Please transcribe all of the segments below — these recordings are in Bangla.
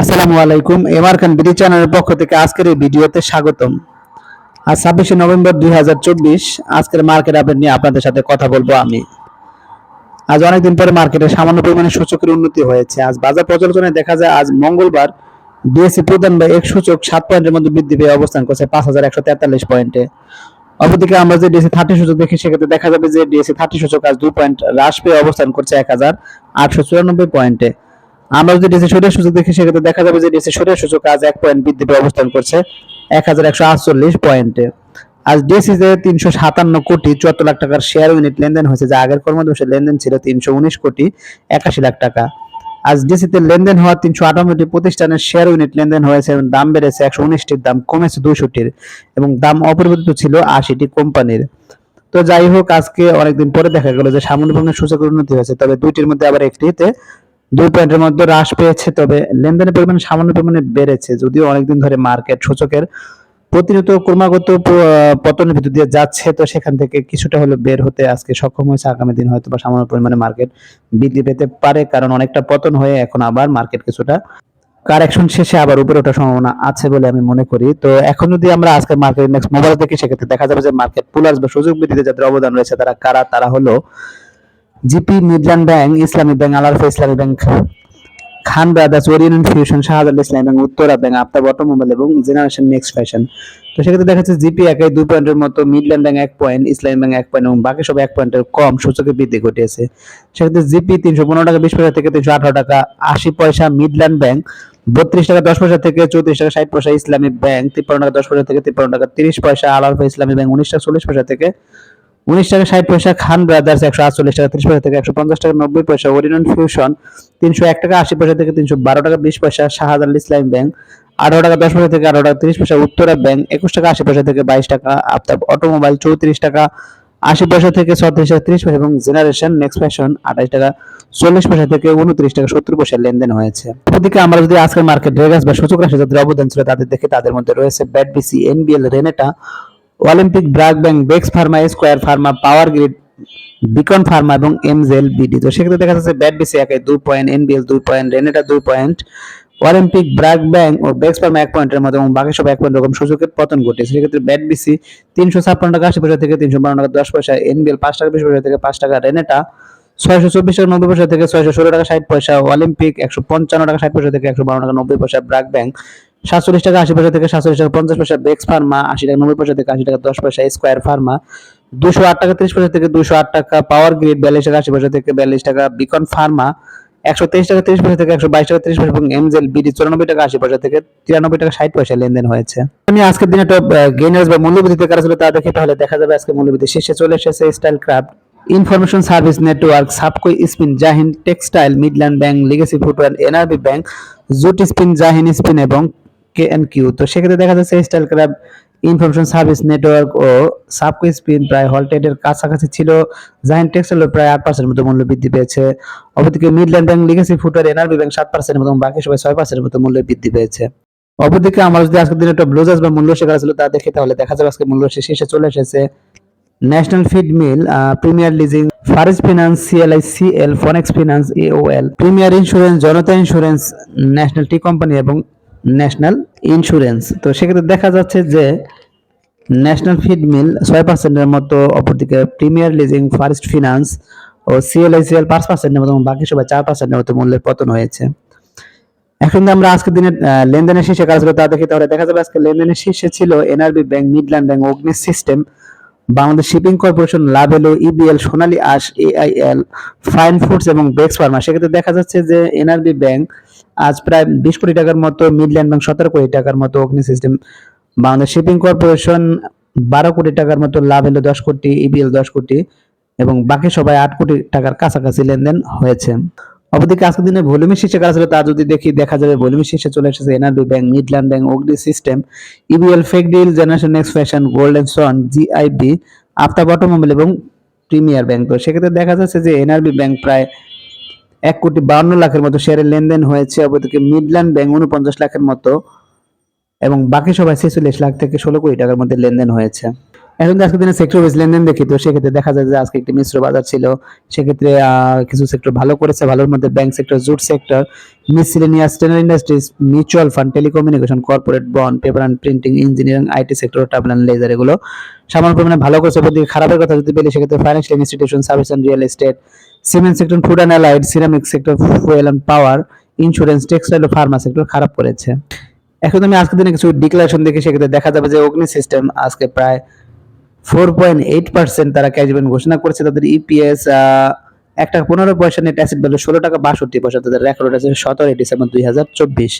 আসসালামু আলাইকুম এমআর খান বিডি চ্যানেলের পক্ষ থেকে আজকের এই ভিডিওতে স্বাগতম। আজ ছাব্বিশে নভেম্বর দুই হাজার চব্বিশ, আজকের মার্কেট আপডেট নিয়ে আপনাদের সাথে কথা বলব আমি। আজ অনেকদিন পরে মার্কেটে সামান্য পরিমাণে সূচকের উন্নতি হয়েছে। আজ বাজার পর্যালোচনায় দেখা যায়, আজ মঙ্গলবার ডিএসসি প্রধান বা এক সূচক সাত পয়েন্টের মধ্যে বৃদ্ধি পেয়ে অবস্থান করছে পাঁচ হাজার একশো তেতাল্লিশ পয়েন্টে। অপরদিকে আমরা যে ডিএসসি থার্টি সূচক দেখি, সেক্ষেত্রে দেখা যাবে যে ডিএসসি থার্টি সূচক আজ দুই পয়েন্ট হ্রাস পেয়ে অবস্থান করছে এক হাজার আটশো চুরানব্বই পয়েন্টে। আমরা যদি ডিএসসি সূচক সূচক দেখি, সেক্ষেত্রে দেখা যাবে যে ডিএসসি সূচক সূচক আজ এক পয়েন্ট বৃদ্ধি পেয়ে অবস্থান করছে এক হাজার একশো আটচল্লিশ পয়েন্টে আজ ডিএসসি তে তিনশো সাতান্ন কোটি চুয়াত্তর লাখ টাকার শেয়ার ইউনিট লেনদেন হয়েছে, যা আগের কর্মদিবসের লেনদেন ছিল তিনশো উনিশ কোটি একাশি লাখ টাকা। আজ ডিএসসিতে লেনদেন হওয়া তিনশো আটান্নটি প্রতিষ্ঠানের শেয়ার ইউনিট লেনদেন হয়েছে, এবং দাম বেড়েছে একশো উনিশটির, দাম কমেছে দুইশোটির, এবং দাম অপরিবর্তিত ছিল আশিটি কোম্পানির। তো যাই হোক, আজকে অনেকদিন পরে দেখা গেল যে সামান্য পরিমাণে সূচকের উন্নতি হয়েছে, তবে দুইটির মধ্যে আবার একটিতে দুই পয়েন্টের মধ্যে হ্রাস পেয়েছে, তবে লেনদেনের পরিমাণ সামান্য পরিমাণে বেড়েছে, যদিও অনেকদিন ধরে মার্কেট সূচকের প্রতিনিয়ত ক্রমাগত পতনের ভিতর দিয়ে যাচ্ছে, তো সেখান থেকে কিছুটা হলে বের হতে আজকে সক্ষম হয়েছে। আগামী দিন হয়তো বা সামান্য পরিমাণে মার্কেট বৃদ্ধি পেতে পারে, কারণ অনেকটা পতন হয়ে এখন আবার মার্কেট কিছুটা কারেকশন শেষে আবার উপরে ওঠার সম্ভাবনা আছে বলে আমি মনে করি। তো এখন যদি আমরা আজকে মার্কেট ইন্ডেক্স মোবাইল দেখি, সেক্ষেত্রে দেখা যাবে যে মার্কেট পুলার্স বা সুযোগ বৃদ্ধিতে যাদের অবদান রয়েছে, তারা কারা? তারা হলো GP Midland bank, Islami bank, Al-Arafah Islami bank, Khan brothers, Orion Infusion Shahjalal Islami bank, Uttara bank, Aftab automobile এবং জেনারেশন নেক্সট ফ্যাশন। তো সেক্ষেত্রে দেখা যাচ্ছে জিপি একাই দুই পয়েন্টের মতো, মিডল্যান্ড ব্যাংক এক পয়েন্ট, ইসলামী ব্যাংক এক পয়েন্ট এবং বাকি সব এক পয়েন্টের কম সূচকে বৃদ্ধি ঘটিয়েছে। সেক্ষেত্রে জিপি তিনশো পনেরো টাকা, বিশ পয়সা থেকে তিনশো আঠারো টাকা, আশি পয়সা মিডল্যান্ড ব্যাংক, বত্রিশ টাকা, দশ পয়সা থেকে চৌত্রিশ টাকা, ষাট পয়সা ইসলামী ব্যাংক, তিপ্পান্ন টাকা, দশ পয়সা থেকে তিপ্পান্ন টাকা, তিরিশ পয়সা আলারফা ইসলামী ব্যাংক, উনিশ টাকা, চল্লিশ পয়সা থেকে উনিশ টাকা ষাট পয়সা খান ব্রাদার্স একশো আটচল্লিশ টাকা, ত্রিশ পয়সা থেকে একশো পঞ্চাশ টাকা, নব্বই পয়সা ওরিয়ন ফিউশন তিনশো এক টাকা, আশি পয়সা থেকে তিনশো বারো টাকা, বিশ পয়সা শাহজালাল ইসলাম ব্যাংক আঠারো টাকা, দশ পয়সা থেকে আঠারো টাকা, তিরিশ পয়সা উত্তরা ব্যাংক একুশ টাকা, আশি পয়সা থেকে বাইশ টাকা আফতাব অটোমোবাইল চৌত্রিশ টাকা, আশি পয়সা থেকে ছত্রিশ টাকা, তিরিশ পয়সা এবং জেনারেশন নেক্সট ফ্যাশন আঠাশ টাকা, চল্লিশ পয়সা থেকে উনত্রিশ টাকা, সত্তর পয়সা লেনদেন হয়েছে। অপরদিকে আমরা যদি আজকের মার্কেট রেগাস বা সূচক রাশি যাদের অবদান ছিল তাদের দেখে তাদের মধ্যে রয়েছে BAT BC NBL Renata Olympic BRAC bank Bex pharma square pharma, power grid, Beacon pharma এবং এমজেল বিডি। তো সেক্ষেত্রে দেখা যাচ্ছে ব্যাট বিসি একে দুই পয়েন্ট, এনবিএল দুই পয়েন্ট, রেনেটা দুই পয়েন্ট, অলিম্পিক ব্রাক ব্যাংক ও বেক্স ফার্মা এক পয়েন্টের মতো এবং বাকি সব এক পয়েন্ট রকম সুযোগের পতন ঘটেছে সেক্ষেত্রে ব্যাট বিসি তিনশো ছাপ্পান্ন টাকা, আশি পয়সা থেকে তিনশো বান্ন টাকা, দশ পয়সা, এনবিএল পাঁচ টাকা, বিশ পয়সা থেকে পাঁচ টাকা, রেনেটা ছয়শো চব্বিশ টাকা, নব্বই পয়সা থেকে ছয়শো ষোলো টাকা, ষাট পয়সা অলিম্পিক একশো পঞ্চান্ন টাকা, ষাট পয়সা থেকে একশো বান্ন টাকা, নব্বই পয়সা ব্রাক ব্যাংক সাতচল্লিশ টাকা আশি পয়সা থেকে সাতচল্লিশ টাকা পঞ্চাশ পয়সা বেক্স ফার্মা, আশি টাকা নব্বই পয়সা থেকে আশি টাকা দশ পয়সা স্কোয়ার ফার্মা, দুশো আট টাকা ত্রিশ পয়সা থেকে দুশো আট টাকা পাওয়ার গ্রিড, বিয়াল্লিশ টাকা আশি পয়সা থেকে বিয়াল্লিশ টাকা বিকন ফার্মা, একশো তেইশ টাকা তিরিশ পয়সা থেকে একশো বাইশ টাকা তিরিশ পয়সা এবং এমজেল বিডি চুরানব্বই টাকা আশি পয়সা থেকে তিরানব্বই টাকা ষাট পয়সা লেনদেন হয়েছে। আমি আজকের দিনে টপ গেনার্স বা মূল্যবৃদ্ধিতে কারা ছিল তা দেখে তাহলে দেখা যাবে আজকে মূল্যবৃদ্ধি। শেষে চলে এসেছে Style Craft information service network সাবকো spin Zahin textile Midland bank legacy footwear NRB bank jute spin Zahin spin এবং কে এন কিউ তো সেক্ষেত্রে দেখা যাচ্ছে Style Craft information service network ও সাবকো স্পিন প্রায় হলটেডের কাছাকাছি ছিল। জাহিন টেক্সটাইল প্রায় আট পার্সেন্ট মতো মূল্য বৃদ্ধি পেয়েছে। অপরদিকে Midland bank legacy footwear NRB bank সাত পার্সেন্ট এবং বাকি সবাই ছয় পার্সেন্ট মতো মূল্য বৃদ্ধি পেয়েছে। অপরদিকে আমরা যদি আজকের দিনে একটা ব্লুজাস বা মূল্য শেখার ছিল তা দেখি, তাহলে দেখা যাবে আজকে মূল্য শেষে চলে এসেছে। National feed mill premier leasing Fareast finance CLI CL Phoenix finance AOL premier insurance Janata insurance national tea company এবং ন্যাশনাল ইন্স্যুরেন্স তো সেক্ষেত্রে দেখা যাচ্ছে যে ন্যাশনাল ফিড মিল ছয় পার্সেন্টের মতো, অপরদিকে প্রিমিয়ার লিজিং ফারেস্ট ফিনান্স ও সিএলআইসিএল পাঁচ পার্সেন্টের মতো বাকি সবাই চার পার্সেন্টের মতো মূল্যের পতন হয়েছে। এখন আমরা আজকের দিনে লেনদেনের শীর্ষে কাজ তা দেখি, তাহলে দেখা যাবে আজকে লেনদেনের শীর্ষে ছিল NRB bank Midland bank Agni system Bangladesh shipping corporation Lovello EBL Sonali Aansh AIL fine foods এবং বেক্স ফার্মা সেক্ষেত্রে দেখা যাচ্ছে যে এনআরবি ব্যাংক আজ প্রায় বিশ কোটি টাকার মতো মিডল্যান্ড ব্যাংক সতেরো কোটি টাকার মতো অগ্নি সিস্টেম বাংলাদেশ শিপিং কর্পোরেশন বারো কোটি টাকার মতো লাভ হলো দশ কোটি ইবিএল দশ কোটি এবং বাকি সবাই আট কোটি টাকার কাছাকাছি লেনদেন হয়েছে। অপরদিকে আজকের দিনে ভলিউমের শীর্ষে কাজ ছিল তা যদি দেখি, দেখা যাবে ভলিউমের শীর্ষে চলে এসেছে NRB bank Midland bank Agni system EBL fake deal generation next fashion golden son GIB Aftab automobile এবং প্রিমিয়ার ব্যাংক তো সেক্ষেত্রে দেখা যাচ্ছে যে এনআরবি ব্যাংক প্রায় এক কোটি বাউন্ন লাখের মতো শেয়ারের লেনদেন হয়েছে। অপরদিকে মিডল্যান্ড ব্যাংক উনপঞ্চাশ লাখের মতো এবং বাকি সবাই ছেচল্লিশ লাখ থেকে ষোলো কোটি টাকার মধ্যে লেনদেন হয়েছে। এখন আজকে দিনে সেক্টর ওয়াইজ লেনদেন দেখি তো, সেক্ষেত্রে দেখা যায় যে আজকে একটি মিশ্র বাজার ছিল। সেক্ষেত্রে কিছু সেক্টর ভালো করেছে, ভালোর মধ্যে bank sector jute sector miscellaneous tannery industries mutual fund telecommunication corporate bond paper and printing engineering IT sector travel and leisure এগুলো সামান্য পরিমাণে ভালো করেছে। ওপর দিকে খারাপের কথা যদি বলি, সেক্ষেত্রে financial institution service and real estate cement sector food and allied ceramic sector fuel and power insurance textile O pharma sector খারাপ করেছে। এখন আমি আজকে দিনে কিছু ডিক্লারেশন দেখি সেক্ষেত্রে দেখা যাবে যে অগ্নি সিস্টেম আজকে প্রায় ফোর পয়েন্ট এইট পার্সেন্ট তারা ক্যাশ ডিভিডেন্ড ঘোষণা করেছে। তাদের E ইপিএস এক টাকা পনেরো পয়সা নেট অ্যাসেট ভ্যালু ষোলো টাকা বাষট্টি পয়সা, তাদের রেকর্ড আছে সতেরোই ডিসেম্বর দুই হাজার চব্বিশ।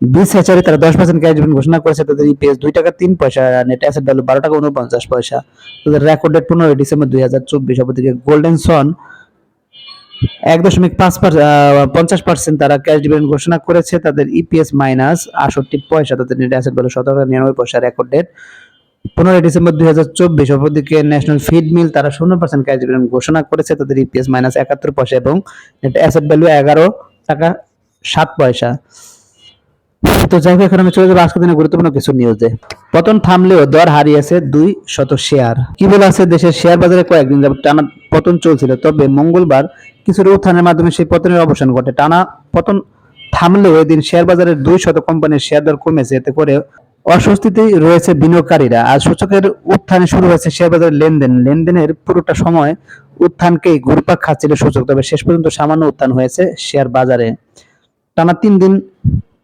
বিশ হ্যাচারে তারা দশ পার্সেন্ট ক্যাশ ডিভিডেন্ড ঘোষণা করেছে। তাদের ইপিএস দুই টাকা তিন পয়সা নেট অ্যাসেট ভ্যালু বারো টাকা উনপঞ্চাশ পয়সা। তাদের রেকর্ড ডেট পনেরোই ডিসেম্বর দুই হাজার চব্বিশ। অপরদিকে গোল্ডেন সন এক দশমিক পাঁচ পঞ্চাশ পার্সেন্ট তারা ক্যাশ ডিভিডেন্ড ঘোষণা করেছে। তাদের ইপিএস মাইনাস আটষট্টি পয়সা, তাদের নেট অ্যাসেট ভ্যালু সতেরো, নিরানব্বই পয়সা রেকর্ড ডেট পনেরোই ডিসেম্বর দুই হাজার চব্বিশ, অপরদিকে ন্যাশনাল ফিড মিল তারা শূন্য পার্সেন্ট ক্যাশ ডিভিডেন্ড ঘোষণা করেছে। তাদের ইপিএস মাইনাস একাত্তর পয়সা এবং নেট অ্যাসেট ভ্যালু এগারো টাকা সাত পয়সা। তো যাই হোক, এখন আমি চলে যাব আজকের দিনে গুরুত্বপূর্ণ কিছু নিউজে পতন থামলেও দর হারিয়েছে দুই শত শেয়ার কি বলে আছে দেশের শেয়ার বাজারে? কয়েকদিন যাবত টানা পতন চলছিল। তবে মঙ্গলবার কিছুটা উত্থানের মাধ্যমে সেই পতনের অবসান ঘটে। টানা পতন থামলেও এদিন শেয়ার বাজারের দুই শত কোম্পানির শেয়ার দর কমেছে। এতে করে অস্বস্তিতে রয়েছে বিনিয়োগকারীরা। আর সূচকের উত্থানে শুরু হয়েছে শেয়ার বাজারের লেনদেন। লেনদেনের পুরোটা সময় উত্থানকেই ঘুরপাক খাচ্ছিল সূচক। তবে শেষ পর্যন্ত সামান্য উত্থান হয়েছে শেয়ার বাজারে টানা তিন দিন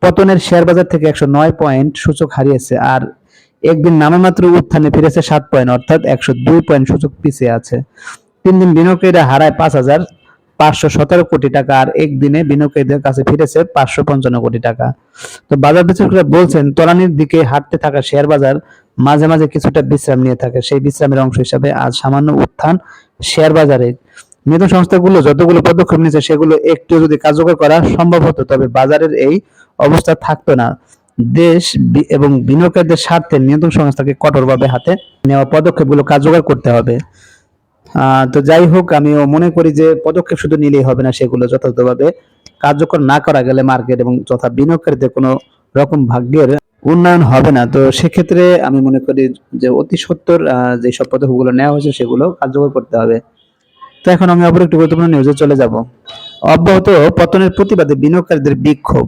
পতনের শেয়ার বাজার থেকে একশো নয় পয়েন্ট সূচক হারিয়েছে। আর একদিন নামমাত্র উত্থানে ফিরেছে সাত পয়েন্ট, অর্থাৎ একশো দুই পয়েন্ট সূচক পিছিয়ে আছে। তিন দিন বিনিয়োগকারীরা হারায় পাঁচ হাজার পাঁচশো সতেরো কোটি টাকা আর একদিনে বিনিয়োগকারীদের কাছে ফিরেছে পাঁচশো পঞ্চান্ন কোটি টাকা। তো বাজার বিশ্লেষকরা বলছেন, তলানির দিকে হাঁটতে থাকা শেয়ার বাজার মাঝে মাঝে কিছুটা বিশ্রাম নিয়ে থাকে। সেই বিশ্রামের অংশ হিসাবে আজ সামান্য উত্থান শেয়ার বাজারে। নিয়ন্ত্রণ সংস্থাগুলো যতগুলো পদক্ষেপ নিয়েছে, সেগুলো একটু যদি কার্যকর করা সম্ভব হতো, তবে বাজারের এই অবস্থা থাকতো না। দেশ এবং বিনিয়োগকারীদের স্বার্থে নিয়ন্ত্রণ সংস্থাকে কঠোরভাবে হাতে নেওয়া পদক্ষেপগুলো কার্যকর করতে হবে। তো যাই হোক, আমিও মনে করি যে পদক্ষেপ শুধু নিলেই হবে না সেগুলো যথাযথভাবে কার্যকর না করা গেলে মার্কেট এবং তথা বিনিয়োগকারীদের কোনো রকম ভাগ্যের উন্নয়ন হবে না। তো সেক্ষেত্রে আমি মনে করি যে অতি সত্তর যে সব পদক্ষেপগুলো নেওয়া হয়েছে সেগুলো কার্যকর করতে হবে। তো এখন আমি অপর একটি গুরুত্বপূর্ণ নিউজে চলে যাব। অব্যাহত পতনের প্রতিবাদে বিনিয়োগকারীদের বিক্ষোভ।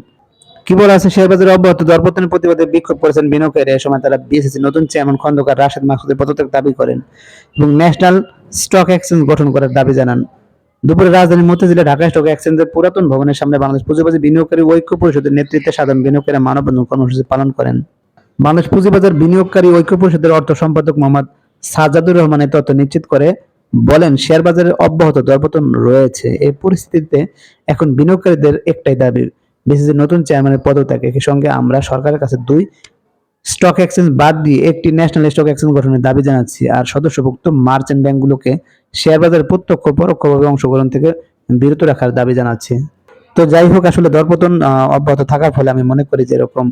কি বলা আছে? শেয়ার বাজারে অব্যাহত দরপতনের প্রতিবাদে বিক্ষোভ করেছেন বিনিয়োগকারীরা। এ সময় তারা বিএসসি নতুন চেয়ারম্যান খন্দকার রাশেদ মাকসুদের পদত্যাগ দাবি করেন এবং ন্যাশনাল স্টক এক্সচেঞ্জ গঠন করার দাবি জানান। দুপুরে রাজধানী মতিঝিলে ঢাকা স্টক এক্সচেঞ্জের পুরাতন ভবনের সামনে বাংলাদেশ পুঁজিবাজার বিনিয়োগকারী ঐক্য পরিষদের নেতৃত্বে সাধারণ বিনিয়োগকারীরা মানববন্ধন কর্মসূচি পালন করেন। বাংলাদেশ পুঁজিবাজার বিনিয়োগকারী ঐক্য পরিষদের অর্থ সম্পাদক মোহাম্মদ সাজাদুর রহমান এই তথ্য নিশ্চিত করে বলেন, শেয়ার বাজারের অব্যাহত দরপতন রয়েছে। এই পরিস্থিতিতে এখন বিনিয়োগকারীদের একটাই দাবি বিসিসি নতুন চেয়ারম্যানের পদত্যাগ একই সঙ্গে আমরা সরকারের কাছে দুই স্টক এক্সচেঞ্জ বাদ দিয়ে একটি ন্যাশনাল স্টক এক্সচেঞ্জ গঠনের দাবি জানাচ্ছি। আর সদস্যভুক্ত মার্চেন্ট ব্যাংকগুলোকে শেয়ার বাজারে প্রত্যক্ষ, পরোক্ষভাবে অংশগ্রহণ থেকে বিরত রাখার দাবি জানাচ্ছি। তো যাই হোক, আসলে দরপতন অব্যাহত থাকার ফলে আমি মনে করি যে এরকম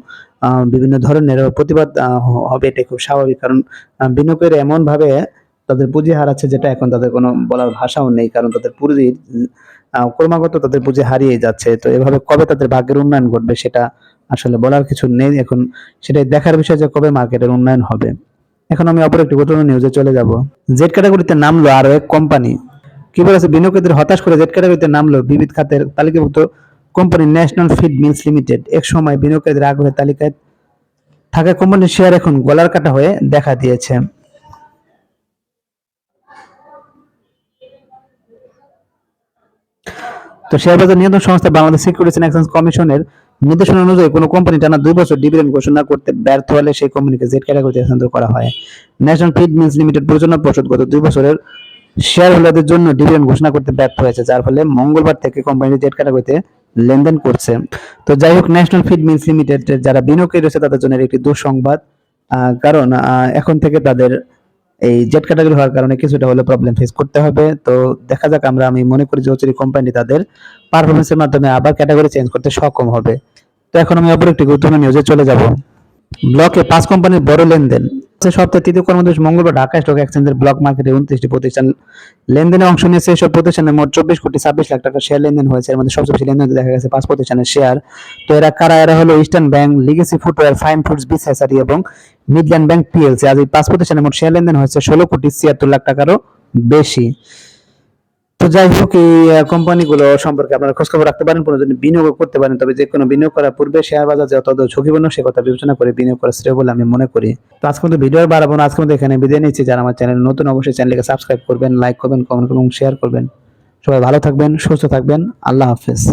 বিভিন্ন ধরনের প্রতিবাদ হবে এটা খুব স্বাভাবিক। কারণ বিনিয়োগের এমনভাবে তাদের পুঁজি হারাচ্ছে যেটা এখন তাদের কোনো বলার ভাষাও নেই। কারণ তাদের পুঁজি ক্রমাগত তাদের পুঁজি হারিয়ে যাচ্ছে। তো এভাবে কবে তাদের ভাগ্যের উন্নয়ন ঘটবে সেটা আসলে বলার কিছু নেই। এখন সেটাই দেখার বিষয় যে কবে মার্কেটের উন্নয়ন হবে। এখন আমি অপর একটি গুরুত্বপূর্ণ নিউজে চলে যাব। জেড ক্যাটাগরিতে নামলো আরও এক কোম্পানি কি বলেছে? বিনিয়োগকারীদের হতাশ করে জেড ক্যাটাগরিতে নামলো বিবিধ খাতের তালিকাভুক্ত company national feed mills limited এক সময় বিনিয়োগকারীদের আগ্রহের তালিকায় থাকা কোম্পানির শেয়ার এখন গলার কাটা হয়ে দেখা দিয়েছে। তো শেয়ার বাজার নিয়ন্ত্রণ সংস্থা বাংলাদেশ সিকিউরিটিজ এক্সচেঞ্জ কমিশনের নির্দেশনা অনুযায়ী কোনো কোম্পানি টানা দুই বছর ডিভিডেন্ড ঘোষণা করতে ব্যর্থ হলে সেই কোম্পানিকে জেড ক্যাটাগরিতে স্থানান্তর করা হয়। ন্যাশনাল ফিড মিলস লিমিটেড পরিচালনা পর্ষদ গত দুই বছরের শেয়ার হোল্ডারদের জন্য ডিভিডেন্ড ঘোষণা করতে ব্যর্থ হয়েছে, যার ফলে মঙ্গলবার থেকে কোম্পানিটি জেড ক্যাটাগরিতে লেনদেন করছে। তো যাই হোক ন্যাশনাল ফিড মিলস লিমিটেড যারা বিনিয়োগকারী রয়েছে, তাদের জন্য একটি দুঃসংবাদ। কারণ এখন থেকে তাদের এই জেড ক্যাটাগরি হওয়ার কারণে কিছুটা হলে প্রবলেম ফেস করতে হবে। তো দেখা যাক আমরা, আমি মনে করি যে হচ্ছে কোম্পানি তাদের পারফরমেন্সের মাধ্যমে আবার ক্যাটাগরি চেঞ্জ করতে সক্ষম হবে। তো এখন আমি অপর একটি গুরুত্বপূর্ণ নিউজে চলে যাব। ব্লকে পাঁচ কোম্পানির বড় লেনদেন। সপ্তাহে তৃতীয় কর্মদিবস, মঙ্গলবার ঢাকা স্টক এক্সচেঞ্জের ব্লক মার্কেটে উনত্রিশটি প্রতিষ্ঠান লেনদেনে অংশ নিয়েছে। এসব প্রতিষ্ঠানে মোট চব্বিশ কোটি ছাব্বিশ লাখ টাকা শেয়ার লেনদেন হয়েছে। এর মধ্যে সবচেয়ে বেশি লেনদেন দেখা গেছে পাঁচ প্রতিষ্ঠানের শেয়ার তো এরা কারা? এরা হলো eastern bank legacy footwear fine foods বিসেসারি এবং মিডল্যান্ড ব্যাংক পিএলসি আজ এই পাঁচ প্রতিষ্ঠানে মোট শেয়ার লেনদেন হয়েছে ষোলো কোটি ছিয়াত্তর লাখ টাকারও বেশি। তো যাই হোক, এই কোম্পানিগুলো সম্পর্কে আপনারা খোঁজখবর রাখতে পারেন, কোনো বিনিয়োগ করতে পারেন, তবে যে কোনো বিনিয়োগ করার পূর্বে শেয়ার বাজার যে অত ঝুঁকিপূর্ণ, সে কথা বিবেচনা করে বিনিয়োগ করা শ্রেয় বলে আমি মনে করি। তো আজকে মতো ভিডিও বাড়াবো আজকে মতো এখানে বিদায় নিচ্ছি। যারা আমার চ্যানেল নতুন, অবশ্যই চ্যানেলকে সাবস্ক্রাইব করবেন লাইক করবেন কমেন্ট করবেন শেয়ার করবেন। সবাই ভালো থাকবেন, সুস্থ থাকবেন, আল্লাহ হাফেজ।